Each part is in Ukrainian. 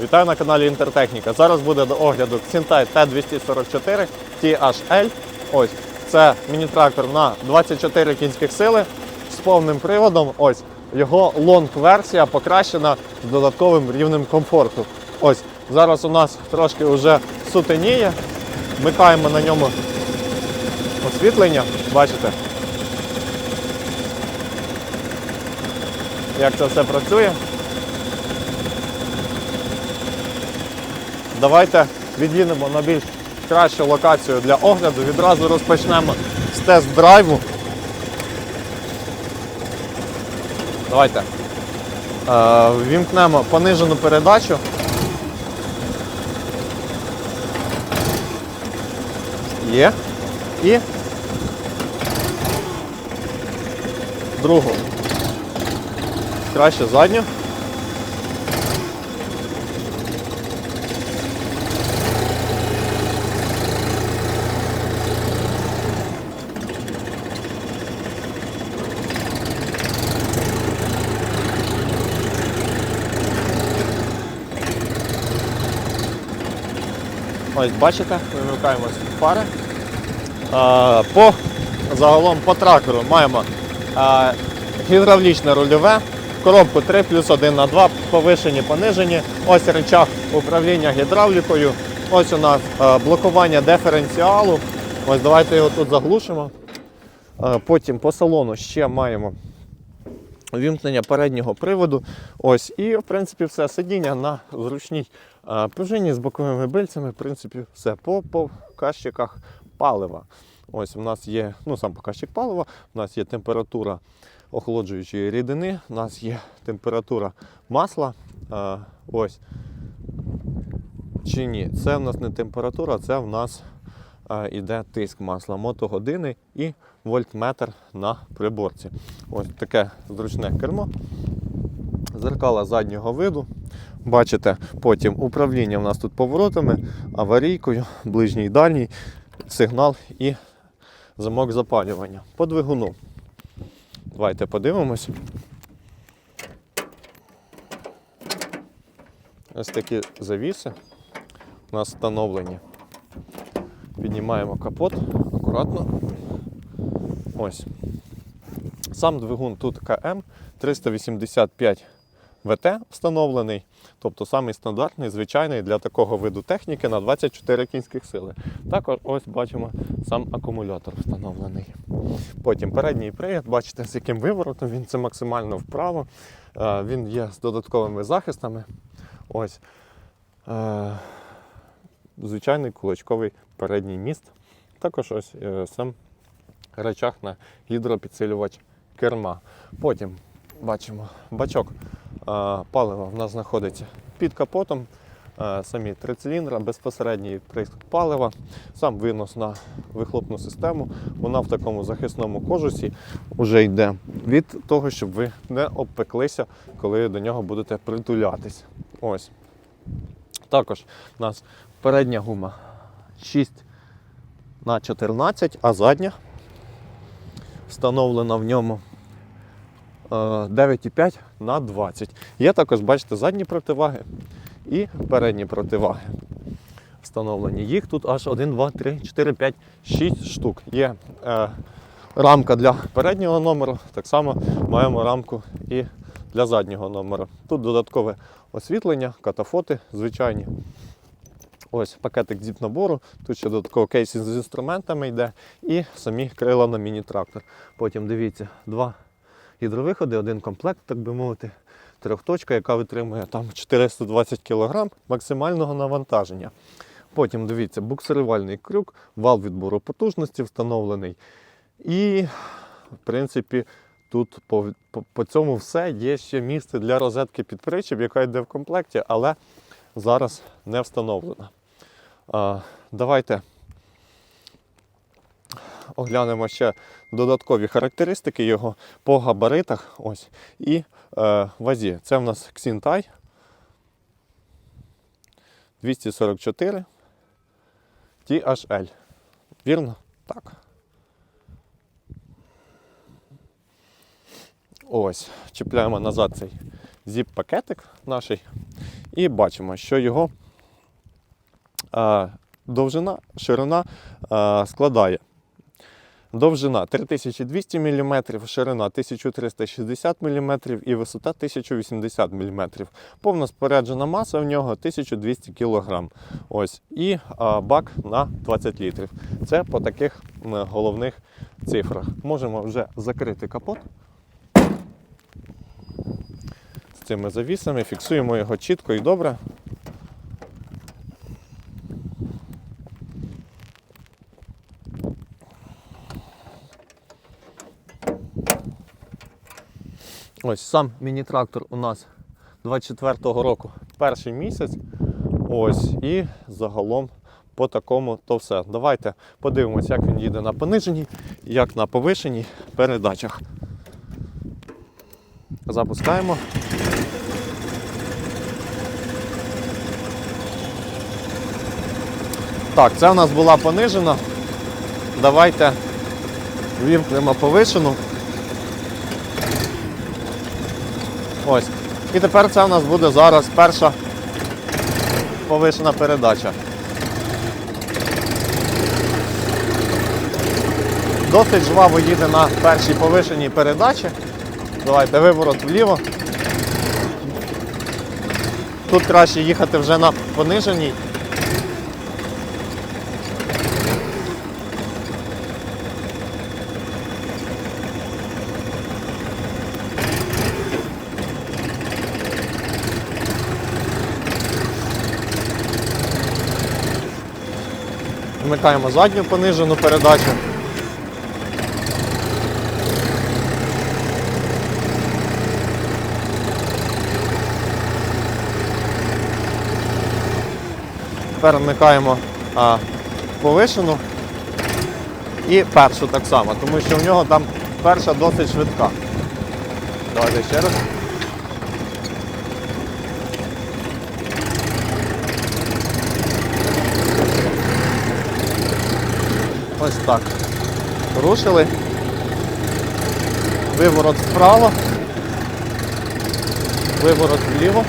Вітаю на каналі Інтертехніка. Зараз буде до огляду Xintai T244 THL. Ось це міні-трактор на 24 кінських сили з повним приводом. Ось його лонг-версія покращена з додатковим рівнем комфорту. Ось зараз у нас трошки вже сутеніє. Вмикаємо на ньому освітлення. Бачите? Як це все працює? Давайте від'їдемо на більш кращу локацію для огляду. Відразу розпочнемо з тест-драйву. Давайте. Е, вімкнемо понижену передачу. Є. І другу. Краще задню. Ось бачите, вимикаємо фари. А, по загалом по трактору маємо гідравлічне рульове, коробку 3 плюс 1 на 2, повишені, понижені. Ось рычаг управління гідравлікою. Ось у нас блокування диференціалу. Ось давайте його тут заглушимо. Потім по салону ще маємо вімкнення переднього приводу. Ось, і в принципі все сидіння на зручній е, пружині з боковими бильцями. В принципі, все по показчиках палива. Ось у нас є ну, сам показчик палива, у нас є температура охолоджуючої рідини, у нас є температура масла. Е, ось. Чи ні? Це в нас не температура, це в нас е, іде тиск масла, мотогодини і вольтметр на приборці. Ось таке зручне кермо. Зеркала заднього виду. Бачите, потім управління в нас тут поворотами, аварійкою, ближній дальній, сигнал і замок запалювання. По двигуну. Давайте подивимось. Ось такі завіси у нас встановлені. Піднімаємо капот акуратно. Ось. Сам двигун тут КМ 385 ВТ встановлений, тобто самий стандартний, звичайний для такого виду техніки на 24 кінських сили. Також ось бачимо сам акумулятор встановлений. Потім передній привід, бачите, з яким виворотом він це максимально вправо. Е, Він є з додатковими захистами. Ось. Е, Звичайний кулачковий передній міст. Також ось е, сам речах на гідропідсилювач керма. Потім бачимо бачок е, палива в нас знаходиться під капотом. Е, Самі три циліндра, безпосередній приск палива, сам винос на вихлопну систему. Вона в такому захисному кожусі вже йде від того, щоб ви не обпеклися, коли до нього будете притулятись. Ось. Також у нас передня гума 6 на 14, а задня встановлена в ньому е, 9,5 на 20. Є також, бачите, задні противаги і передні противаги. Встановлені. Їх тут аж 1, 2, 3, 4, 5, 6 штук. Є е, рамка для переднього номеру, так само маємо рамку і для заднього номера. Тут додаткове освітлення, катафоти звичайні. Ось пакетик зіп-набору, тут ще додатково кейс з інструментами йде і самі крила на міні-трактор. Потім дивіться, два гідровиходи, один комплект, так би мовити, трьохточка, яка витримує там 420 кг максимального навантаження. Потім дивіться, буксирувальний крюк, вал відбору потужності встановлений. І, в принципі, тут по, по, по цьому все є ще місце для розетки під причіп, яка йде в комплекті, але зараз не встановлена. Давайте оглянемо ще додаткові характеристики його по габаритах ось, і е, вазі. Це в нас Xintai 244 THL. Вірно? Так. Ось, чіпляємо назад цей зіп-пакетик наш І бачимо, що його довжина, ширина складає. Довжина 3200 мм, ширина 1360 мм і висота 1080 мм. Повна споряджена маса в нього 1200 кг. Ось. І а, бак на 20 літрів. Це по таких головних цифрах. Можемо вже закрити капот. З цими завісами, фіксуємо його чітко і добре. Ось сам міні-трактор у нас 24-го року, перший місяць. Ось, і загалом по такому то все. Давайте подивимось, як він їде на пониженій, як на повишеній передачах. Запускаємо. Так, це у нас була понижена. Давайте вімкнемо повишену. Ось. І тепер це у нас буде зараз перша повишена передача. Досить жваво їде на першій повишеній передачі. Давайте виворот вліво. Тут краще їхати вже на пониженій. Вмикаємо задню понижену передачу. Тепер вмикаємо а, повишену і першу так само, тому що в нього там перша досить швидка. Давайте ще раз. Ось так. Рушили. Виворот вправо. Виворот вліво.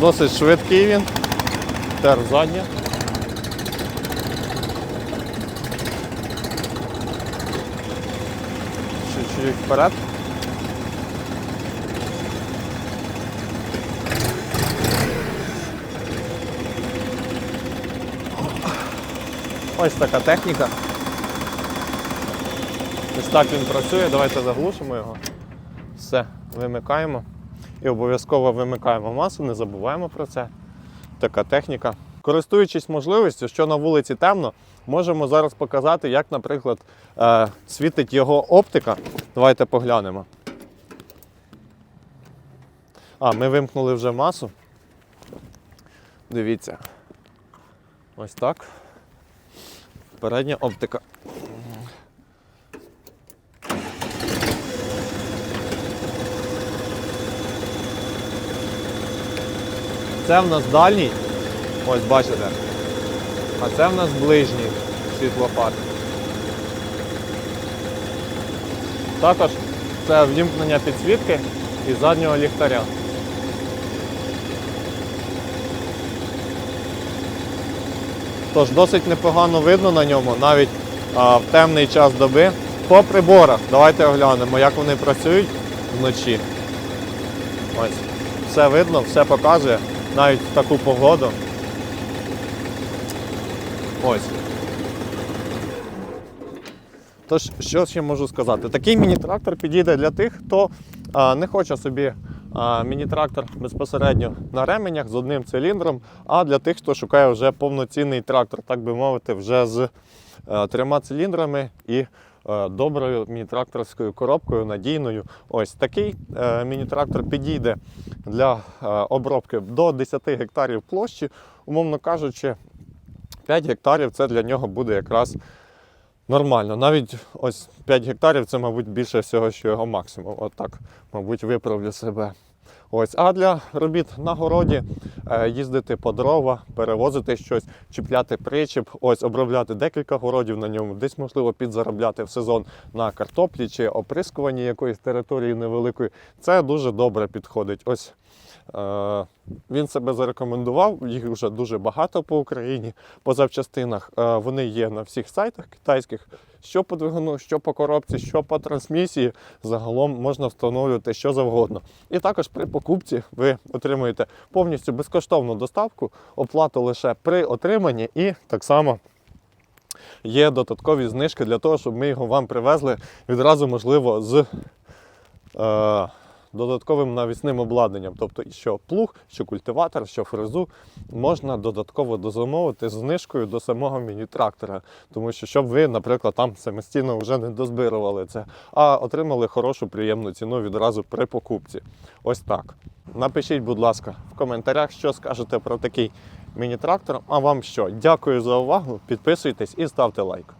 Досить швидкий він. Тер задня. Чуть-чуть вперед. Ось така техніка. Ось так він працює. Давайте заглушимо його. Все, вимикаємо. І обов'язково вимикаємо масу, не забуваємо про це. Така техніка. Користуючись можливістю, що на вулиці темно, можемо зараз показати, як, наприклад, е, світить його оптика. Давайте поглянемо. А, ми вимкнули вже масу. Дивіться. Ось так. Передня оптика. Це в нас дальній, ось бачите. А це в нас ближній світлофар. Також це ввімкнення підсвітки і заднього ліхтаря. Тож досить непогано видно на ньому, навіть а, в темний час доби. По приборах, давайте оглянемо, як вони працюють вночі. Ось. Все видно, все показує, навіть в таку погоду. Ось. Тож, що ще можу сказати? Такий міні-трактор підійде для тих, хто а, не хоче собі міні-трактор безпосередньо на ременях з одним циліндром, а для тих, хто шукає вже повноцінний трактор, так би мовити, вже з е, трьома циліндрами і е, доброю міні-тракторською коробкою, надійною. Ось такий е, міні-трактор підійде для обробки до 10 гектарів площі, умовно кажучи, 5 гектарів це для нього буде якраз нормально. Навіть ось 5 гектарів це, мабуть, більше всього, що його максимум. От мабуть, виправлю себе. Ось, а для робіт на городі е, їздити по дрова, перевозити щось, чіпляти причіп, ось обробляти декілька городів на ньому, десь можливо підзаробляти в сезон на картоплі чи оприскуванні якоїсь території невеликої. Це дуже добре підходить. Ось він себе зарекомендував, їх вже дуже багато по Україні по запчастинах. Е, вони є на всіх сайтах китайських. Що по двигуну, що по коробці, що по трансмісії, загалом можна встановлювати що завгодно. І також при покупці ви отримуєте повністю безкоштовну доставку, оплату лише при отриманні, і так само є додаткові знижки для того, щоб ми його вам привезли відразу, можливо, з. Е, Додатковим навісним обладнанням, тобто що плуг, що культиватор, що фрезу можна додатково дозамовити з знижкою до самого міні-трактора. Тому що щоб ви, наприклад, там самостійно вже не дозбирували це, а отримали хорошу приємну ціну відразу при покупці. Ось так. Напишіть, будь ласка, в коментарях, що скажете про такий міні-трактор. А вам що? Дякую за увагу. Підписуйтесь і ставте лайк.